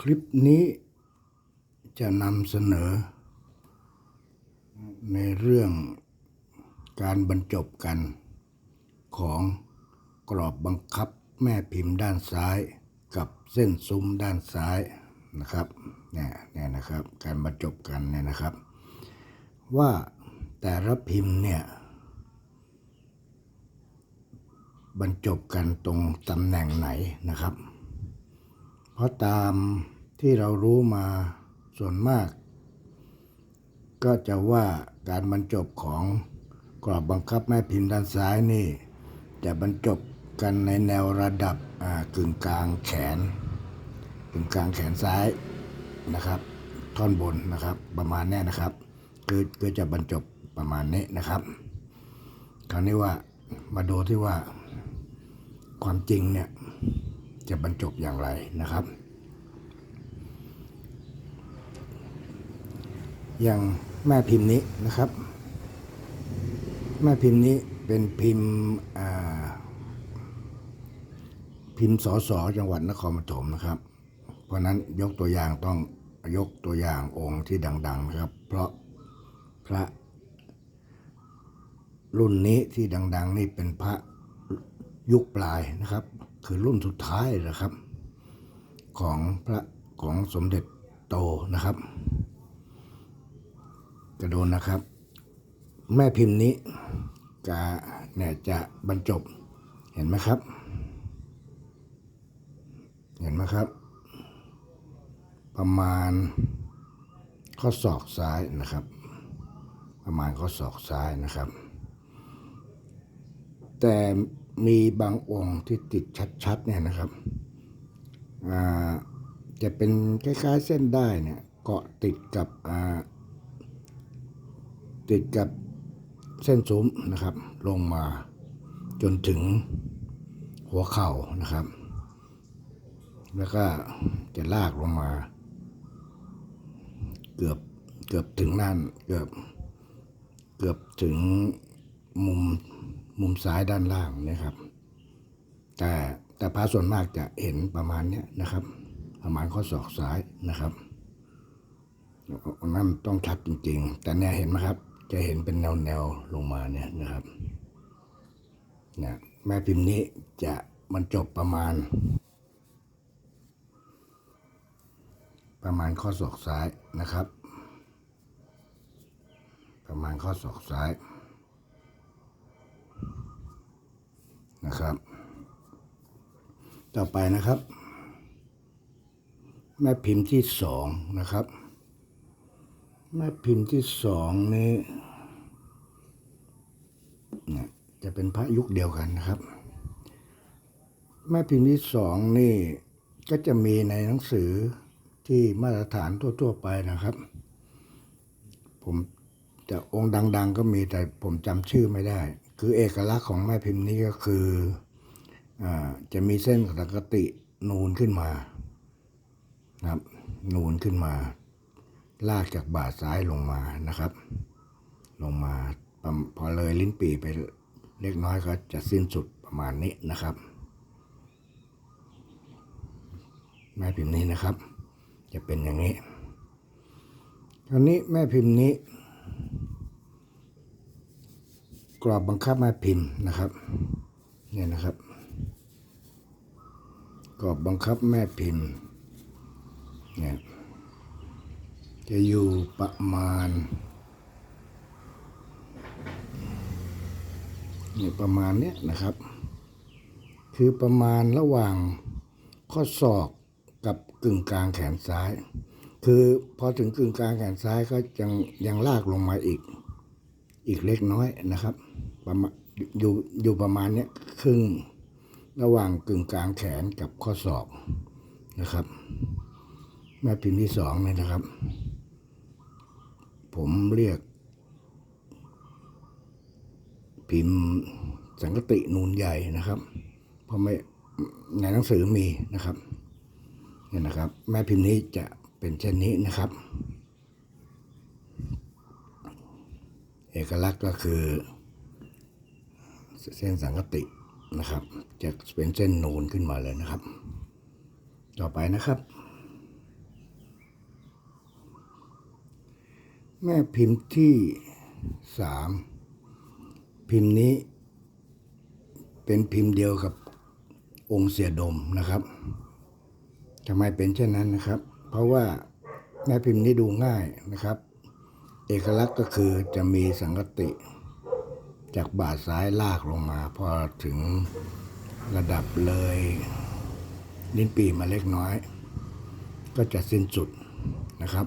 คลิปนี้จะนำเสนอ ในเรื่องการบรรจบกัน ของกรอบบังคับแม่พิมพ์ด้านซ้ายกับเส้นซุ้มด้านซ้ายนะครับเนี่ยเนี่ยนะครับการบรรจบกันเนี่ยนะครับ ว่าแต่ละพิมพ์เนี่ยบรรจบกันตรงตำแหน่งไหนนะครับ เพราะตาม ที่เรารู้มาส่วนมาก ก็จะว่าการบรรจบของกรอบบังคับแม่พิมพ์ด้านซ้ายนี่ จะบรรจบกันในแนวระดับกึ่งกลางแขนกึ่งกลางแขนซ้ายนะครับ ท่อนบนนะครับประมาณนี้นะครับคือคือจะบรรจบประมาณนี้นะครับ คราวนี้ว่ามาดูที่ว่าความจริงเนี่ยจะบรรจบอย่างไรนะครับ อย่างแม่พิมพ์นี้นะครับ แม่พิมพ์นี้เป็นพิมพ์พิมพ์สสจังหวัดนครปฐมนะครับ เพราะฉะนั้นยกตัวอย่างต้องยกตัวอย่างองค์ที่ดัง ๆ นะครับ เพราะพระรุ่นนี้ที่ดัง ๆ นี่เป็นพระยุคปลายนะครับ คือรุ่นสุดท้ายนะครับ ของพระของสมเด็จโตนะครับ กระโดนนะครับ แม่พิมพ์นี้กาเนี่ยจะบรรจบเห็นไหมครับ เห็นไหมครับ ประมาณข้อศอกซ้ายนะครับ ประมาณข้อศอกซ้ายนะครับ แต่มีบางองค์ที่ติดชัดๆเนี่ยนะครับอาจะเป็นคล้ายๆเส้นได้เนี่ยเกาะติดกับอ ติดกับเส้นซุ้มนะครับ ลงมาจนถึงหัวเข่านะครับ แล้วก็จะลากลงมา เกือบเกือบถึงนั่นเกือบเกือบถึงมุมมุมซ้ายด้านล่างนะครับ แต่แต่พระส่วนมากจะเห็นประมาณนี้นะครับ ประมาณข้อศอกซ้ายนะครับนั่นต้องชัดจริง ๆ แต่เนี่ยเห็นไหมครับ จะเห็นเป็นแนวๆลงมาเนี่ยนะครับนี่ยแม่พิมพ์นี้จะมันจบประมาณ ประมาณข้อศอกซ้ายนะครับ ประมาณข้อศอกซ้ายนะครับ ต่อไปนะครับ แม่พิมพ์ที่สองนะครับ แม่พิมพ์ที่สองนี้เนี่ยจะเป็นพระยุคเดียวกันนะครับ แม่พิมพ์ที่สองนี่ก็จะมีในหนังสือที่มาตรฐานทั่ว ๆ ไปนะครับ ผมจะองค์ดัง ๆ ก็มีแต่ผมจำชื่อไม่ได้ คือเอกลักษณ์ของแม่พิมพ์นี้ก็คืออจะมีเส้นสังกตินูนขึ้นมานะครับนูนขึ้นมา ลากจากบ่าซ้ายลงมานะครับ ลงมาพอเลยลิ้นปี่ไปเล็กน้อยก็จะสิ้นสุดประมาณนี้นะครับ แม่พิมพ์นี้นะครับ จะเป็นอย่างนี้คราวนี้แม่พิมพ์นี้ กรอบบังคับแม่พิมพ์นะครับเนี่ยนะครับ กรอบบังคับแม่พิมพ์เนี่ย จะอยู่ประมาณนี่ประมาณเนี้ยนะครับ คือประมาณระหว่างข้อศอกกับกึ่งกลางแขนซ้าย คือพอถึงกึ่งกลางแขนซ้ายก็ยังยังลากลงมาอีก อีกเล็กน้อยนะครับ ประมาณอยู่อยู่ประมาณเนี้ยครึ่งระหว่างกึ่งกลางแขนกับข้อศอกนะครับแม่พิมพ์ที่สองเนี่ยนะครับ ผมเรียก พิมพ์สังกตินูนใหญ่นะครับ เพราะไม่ในหนังสือมีนะครับเนี่ยนะครับ แม่พิมพ์นี้จะเป็นเช่นนี้นะครับ เอกลักษณ์ก็คือ เส้นสังกตินะครับ จะเป็นเส้นนูนขึ้นมาเลยนะครับ ต่อไปนะครับ แม่พิมพ์ที่สามพิมพ์นี้ เป็นพิมพ์เดียวกับองค์เสียดมนะครับทำไมเป็นเช่นนั้นนะครับ เพราะว่าแม่พิมพ์นี้ดูง่ายนะครับ เอกลักษณ์ก็คือจะมีสังกติ จากบาดซ้ายลากลงมา พอถึงระดับเลยลิ้นปีมาเล็กน้อย ก็จะสิ้นสุดนะครับ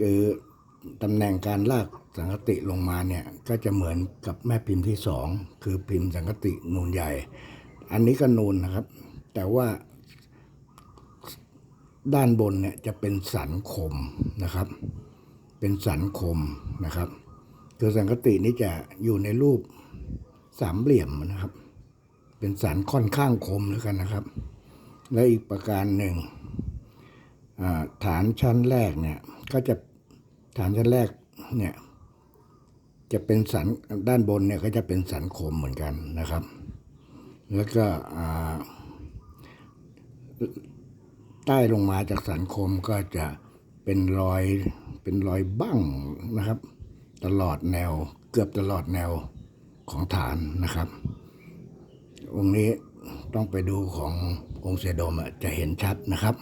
คือตำแหน่งการลากสังกติลงมาเนี่ยก็จะเหมือนกับแม่พิมพ์ที่สองคือพิมพ์สังกตินูนใหญ่ อันนี้ก็นูนนะครับ แต่ว่าด้านบนเนี่ยจะเป็นสันคมนะครับ เป็นสันคมนะครับคือสังกตินี้จะอยู่ในรูปสามเหลี่ยมนะครับ เป็นสันค่อนข้างคมแล้วกันนะครับ และอีกประการหนึ่ง ฐานชั้นแรกเนี่ย ก็จะฐานชั้นแรกเนี่ย จะเป็นสันด้านบนเนี่ยก็จะเป็นสันคมเหมือนกันนะครับ แล้วก็ใต้ลงมาจากสันคมก็จะเป็นรอยเป็นรอยบั้งนะครับ ตลอดแนวเกือบตลอดแนวของฐานนะครับ องค์นี้ต้องไปดูขององค์เสดมจะเห็นชัดนะครับ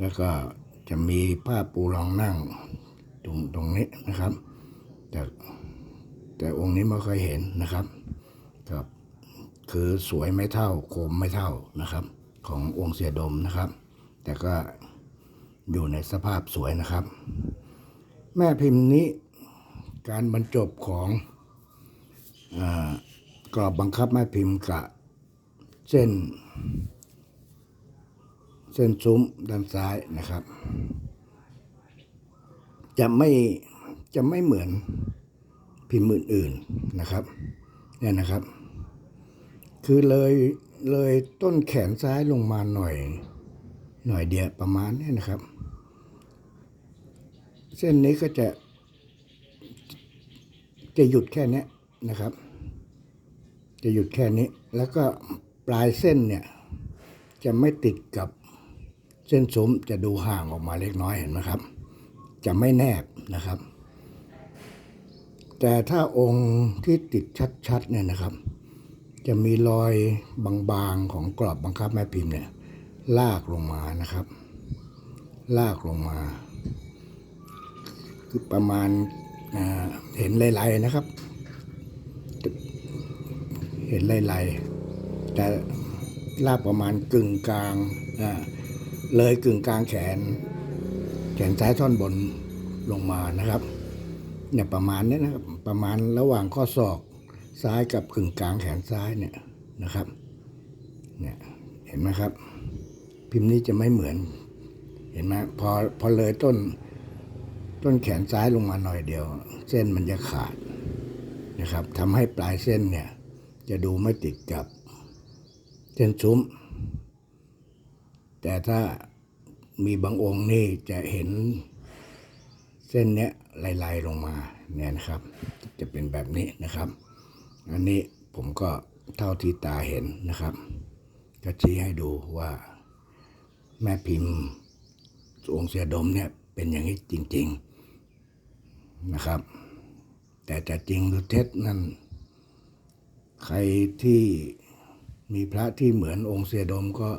แล้วก็จะมีผ้าปูรองนั่งตรงตรงนี้นะครับ แต่แต่องค์นี้ไม่เคยเห็นนะครับครับ คือสวยไม่เท่าคมไม่เท่านะครับ ขององค์เสียดมนะครับ แต่ก็อยู่ในสภาพสวยนะครับ แม่พิมพ์นี้การบรรจบของอกรอบบังคับแม่พิมพ์กับเส้น ส้นซุ้มด้านซ้ายนะครับ จะไม่จะไม่เหมือนพิมพ์อื่นๆนะครับเนี่ยนะครับ คือเลยเลยต้นแขนซ้ายลงมาหน่อย หน่อยเดียวประมาณนี้นะครับ เส้นนี้ก็จะ จะหยุดแค่นี้นะครับ จะหยุดแค่นี้ แล้วก็ปลายเส้นเนี่ย จะไม่ติดกับ เส้นซุ้มจะดูห่างออกมาเล็กน้อยเห็นไหมครับ จะไม่แนบนะครับ แต่ถ้าองค์ที่ติดชัดๆเนี่ยนะครับ จะมีรอยบางๆของกรอบบังคับแม่พิมพ์เนี่ยลากลงมานะครับ ลากลงมา คือประมาณเห็นลายๆนะครับ เห็นลายๆแต่ลากประมาณกึ่งกลางอ่า เลยกึ่งกลางแขน แขนซ้ายท่อนบนลงมานะครับเนี่ยประมาณนี้นะครับประมาณระหว่างข้อศอกซ้ายกับกึ่งกลางแขนซ้ายเนี่ยนะครับเนี่ยเห็นไหมครับ พิมพ์นี้จะไม่เหมือน เห็นไหมพอพอเลยต้น ต้นแขนซ้ายลงมาหน่อยเดียว เส้นมันจะขาดนะครับทำให้ปลายเส้นเนี่ย จะดูไม่ติดกับเส้นซุ้ม แต่ถ้ามีบางองค์นี่จะเห็นเส้นเนี้ยลายๆลงมาเนี่ยนะครับ จะเป็นแบบนี้นะครับ อันนี้ผมก็เท่าที่ตาเห็นนะครับ ก็ชี้ให้ดูว่าแม่พิมพ์องค์เสียดมเนี่ยเป็นอย่างนี้จริง ๆนะครับ แต่จะจริงหรือเท็จนั่นใครที่มีพระที่เหมือนองค์เสียดมก็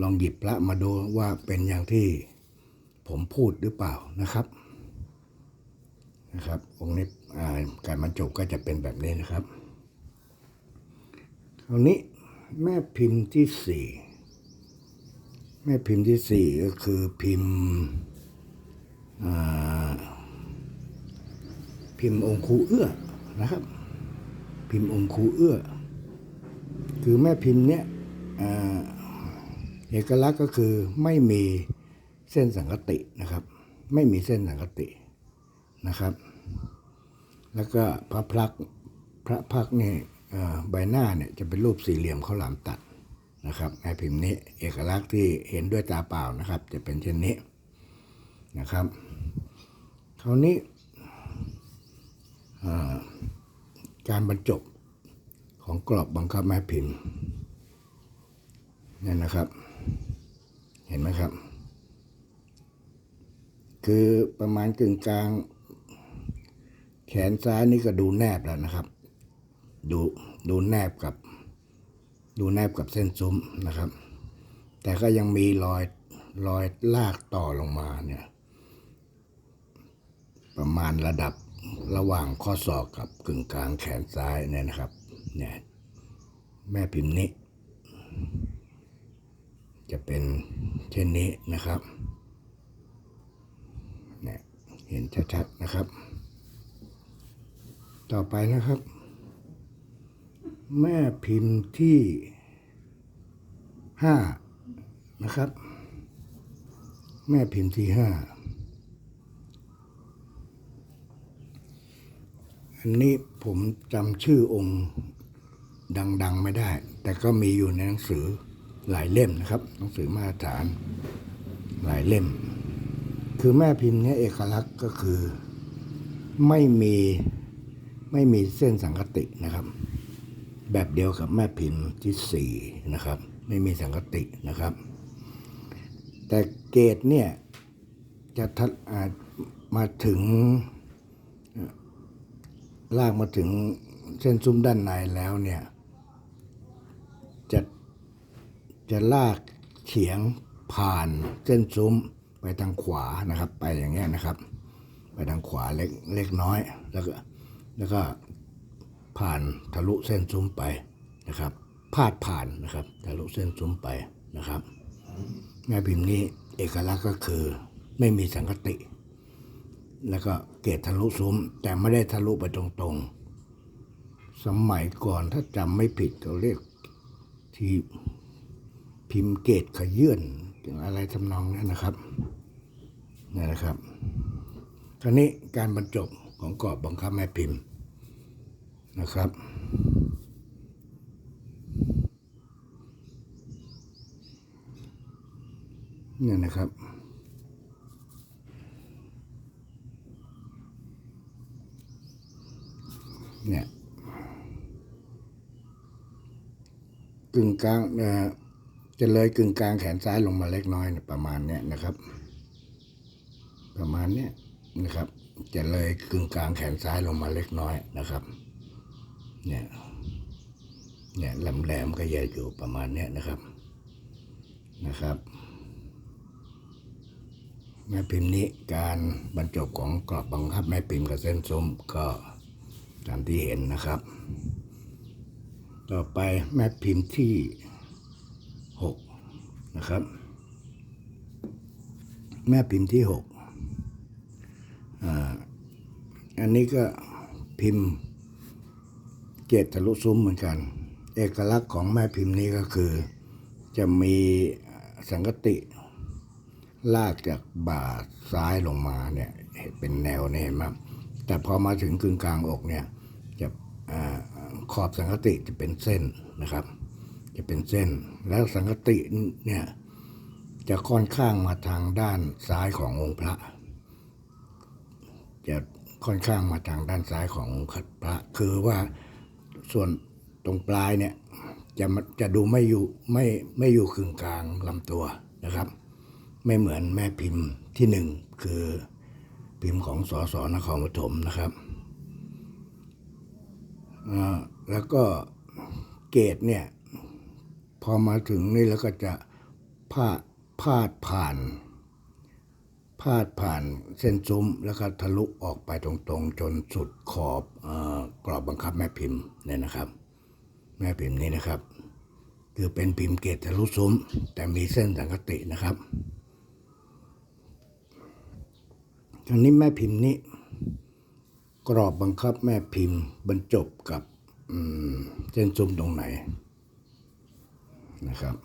ลองหยิบพระมาดูว่าเป็นอย่างที่ผมพูดหรือเปล่านะครับนะครับองค์นี้การบรรจบก็จะเป็นแบบนี้นะครับคราวนี้แม่พิมพ์ที่สี่แม่พิมพ์ที่สี่ก็คือพิมพ์พิมพ์องคูเอื้อนะครับ พิมพ์องคูเอื้อ คือแม่พิมพ์เนี้ยอ่า เอกลักษณ์ก็คือไม่มีเส้นสังกตินะครับ ไม่มีเส้นสังกตินะครับ แล้วก็พระพักษ์พระพักษ์นี่ใบหน้าเนี่ยจะเป็นรูปสี่เหลี่ยมข้าวหลามตัดนะครับแม่พิมพ์นี้เอกลักษณ์ที่เห็นด้วยตาเปล่านะครับ จะเป็นเช่นนี้นะครับคราวนี้การบรรจบของกรอบบังคับแม่พิมพ์เนี่ยนะครับ ห็นไหมครับ คือประมาณกึ่งกลาง แขนซ้ายนี่ก็ดูแนบแล้วนะครับ ดูดูแนบกับ ดูแนบกับเส้นซุ้มนะครับ แต่ก็ยังมีรอยรอยลากต่อลงมาเนี่ย ประมาณระดับระหว่างข้อศอกกับกึ่งกลางแขนซ้ายเนี่ยนะครับ เนี่ย แม่พิมพ์นี้ จะเป็นเช่นนี้นะครับเนี่ยเห็นชัดๆนะครับ ต่อไปนะครับ แม่พิมพ์ที่ห้านะครับ แม่พิมพ์ที่ห้าอันนี้ผมจำชื่อองค์ดัง ๆ ไม่ได้ แต่ก็มีอยู่ในหนังสือ หลายเล่มนะครับหนังสือมาตรฐานหลายเล่ม คือแม่พิมพ์เนี้เอกลักษณ์ก็คือไม่มีไม่มีเส้นสังกตินะครับ แบบเดียวกับแม่พิมพ์ที่สี่นะครับ ไม่มีสังกตินะครับ แต่เกตเนี่ยจะทัดอาจมาถึงลากมาถึงเส้นซุ้มด้านในแล้วเนี่ย จะ จะลากเฉียงผ่านเส้นซุ้มไปทางขวานะครับ ไปอย่างเงี้ยนะครับ ไปทางขวาเล็กเล็กน้อย แล้วก็แล้วก็ผ่านทะลุเส้นซุ้มไปนะครับพาดผ่านนะครับทะลุเส้นซุ้มไปนะครับแม่พิมพ์นี้เอกลักษณ์ก็คือไม่มีสังกติ แล้วก็เกตทะลุซุ้ม แต่ไม่ได้ทะลุไปตรงๆ สมัยก่อนถ้าจำไม่ผิดเขาเรียกที พิมพ์เกตขยื่นอะไรทำนองนั้นนะครับนี่นะครับคราวนี้การบรรจบของกรอบบังคับแม่พิมพ์นะครับเนี่ยนะครับเนี่ยกึ่งกลางเอ่อ จะเลยกึ่งกลางแขนซ้ายลงมาเล็กน้อยเนี่ยประมาณเนี้ยนะครับ ประมาณเนี้ยนะครับ จะเลยกึ่งกลางแขนซ้ายลงมาเล็กน้อยนะครับ เนี่ยเนี่ยแหลมๆก็จะอยู่ประมาณเนี้ยนะครับนะครับแม่พิมพ์นี้การบรรจบของกรอบบังคับแม่พิมพ์กับเส้นซุ้มก็ตามที่เห็นนะครับ ต่อไปแม่พิมพ์ที่ นะครับ แม่พิมพ์ที่หกอันนี้ก็พิมพ์เกตทะลุซุ้มเหมือนกัน เอกลักษณ์ของแม่พิมพ์นี้ก็คือ จะมีสังกติ ลากจากบ่าซ้ายลงมาเนี่ยเป็นแนวเนี่ยเห็นไหมแต่พอมาถึงกึ่งกลางอกเนี่ยจะอขอบสังกติจะเป็นเส้นนะครับ จะเป็นเส้น แล้วสังกติเนี่ยจะค่อนข้างมาทางด้านซ้ายขององค์พระ จะค่อนข้างมาทางด้านซ้ายขององค์พระ คือว่าส่วนตรงปลายเนี่ยจะมาจะดูไม่อยู่ไม่ไม่อยู่กึ่งกลางลำตัวนะครับ ไม่เหมือนแม่พิมพ์ที่หนึ่งคือพิมพ์ของสอสอนครปฐมนะครับแล้วก็เกตเนี่ย พอมาถึงนี่แล้วก็จะพาดพาดผ่าน พาดผ่านเส้นซุ้มแล้วก็ทะลุออกไปตรงๆ จนสุดขอบอกรอบบังคับแม่พิมพ์เนี่ยนะครับ แม่พิมพ์นี้นะครับ คือเป็นพิมพ์เกตทะลุซุ้ม แต่มีเส้นสังกตินะครับทางนี้แม่พิมพ์นี้ กรอบบังคับแม่พิมพ์บรรจบกับเส้นซุ้มตรงไหน นะครับ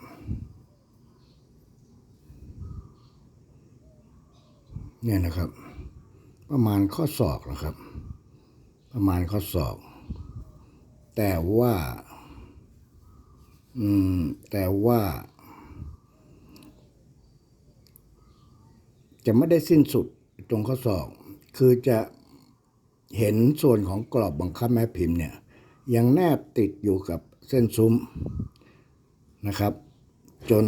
เนี่ยนะครับ ประมาณข้อศอกนะครับ ประมาณข้อศอก แต่ว่า อืม แต่ว่า จะไม่ได้สิ้นสุดตรงข้อศอก คือจะเห็นส่วนของกรอบบังคับแม่พิมพ์เนี่ย ยังแนบติดอยู่กับเส้นซุ้ม นะครับ จน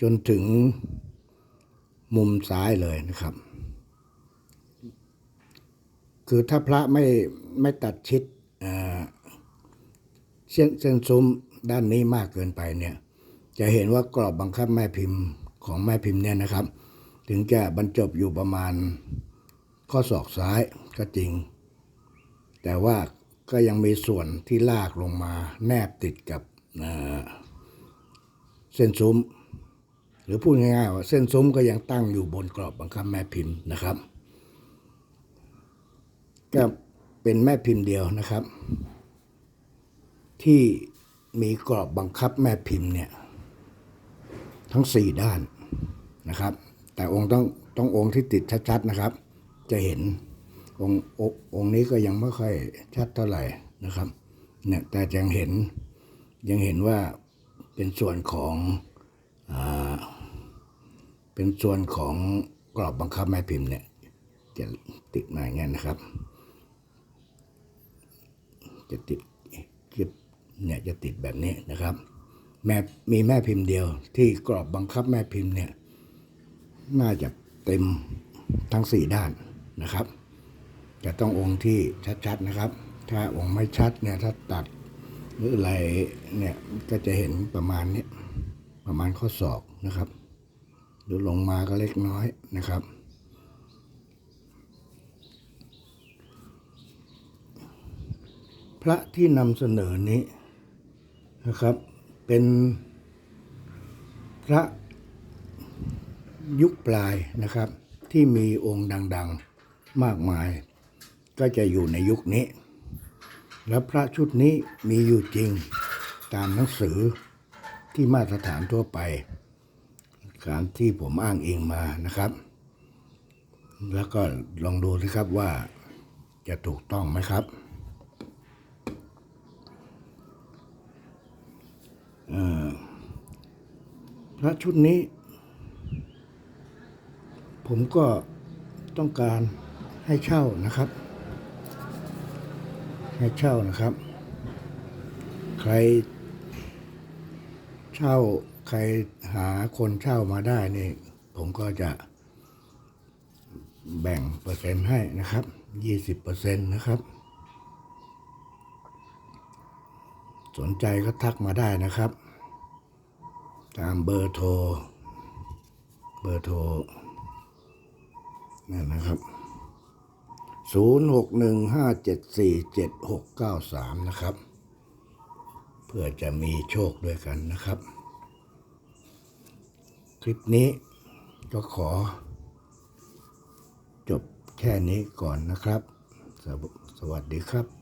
จนถึงมุมซ้ายเลยนะครับ คือถ้าพระไม่ไม่ตัดชิดเส้นเส้นซุ้มด้านนี้มากเกินไปเนี่ย จะเห็นว่ากรอบบังคับแม่พิมพ์ของแม่พิมพ์เนี่ยนะครับ ถึงจะบรรจบอยู่ประมาณข้อศอกซ้ายก็จริง แต่ว่าก็ยังมีส่วนที่ลากลงมาแนบติดกับ เส้นซุ้ม หรือพูดง่ายๆว่าเส้นซุ้มก็ยังตั้งอยู่บนกรอบบังคับแม่พิมพ์นะครับ ก็เป็นแม่พิมพ์เดียวนะครับ ที่มีกรอบบังคับแม่พิมพ์เนี่ยทั้งสี่ด้านนะครับ แต่องค์ต้องต้ององค์ที่ติดชัดๆนะครับ จะเห็นองค์องค์องค์นี้ก็ยังไม่ค่อยชัดเท่าไหร่นะครับเนี่ยแต่ยังเห็น ยังเห็นว่าเป็นส่วนของอเป็นส่วนของกรอบบังคับแม่พิมพ์เนี่ยจะติดมาอย่างเงี้ยนะครับ จะติดคลิปเนี่ยจะติดแบบนี้นะครับ แม่มีแม่พิมพ์เดียว ที่กรอบบังคับแม่พิมพ์เนี่ยน่าจะเต็มทั้งสี่ด้านนะครับ จะต้ององค์ที่ชัดๆนะครับ ถ้าองค์ไม่ชัดเนี่ยถ้าตัด หรืออะไรเนี่ยก็จะเห็นประมาณนี้ประมาณข้อศอกนะครับ หรือลงมาก็เล็กน้อยนะครับ พระที่นำเสนอนี้นะครับ เป็นพระยุคปลายนะครับ ที่มีองค์ดัง ๆมากมาย ก็จะอยู่ในยุคนี้ และพระชุดนี้มีอยู่จริงตามหนังสือที่มาตรฐานทั่วไปการที่ผมอ้างอิงมานะครับ แล้วก็ลองดูสิครับว่าจะถูกต้องไหมครับพระชุดนี้ ผมก็ต้องการให้เช่านะครับ ให้เช่านะครับ ใคร เช่าใครหาคนเช่ามาได้นี่ ผมก็จะ แบ่งเปอร์เซ็นต์ให้นะครับยี่สิบเปอร์เซ็นต์นะครับ สนใจก็ทักมาได้นะครับ ตามเบอร์โทร เบอร์โทรนั่นนะครับ 0615747693 นะครับ เพื่อจะมีโชคด้วยกันนะครับ คลิปนี้ก็ขอ จบแค่นี้ก่อนนะครับ สวสวัสดีครับ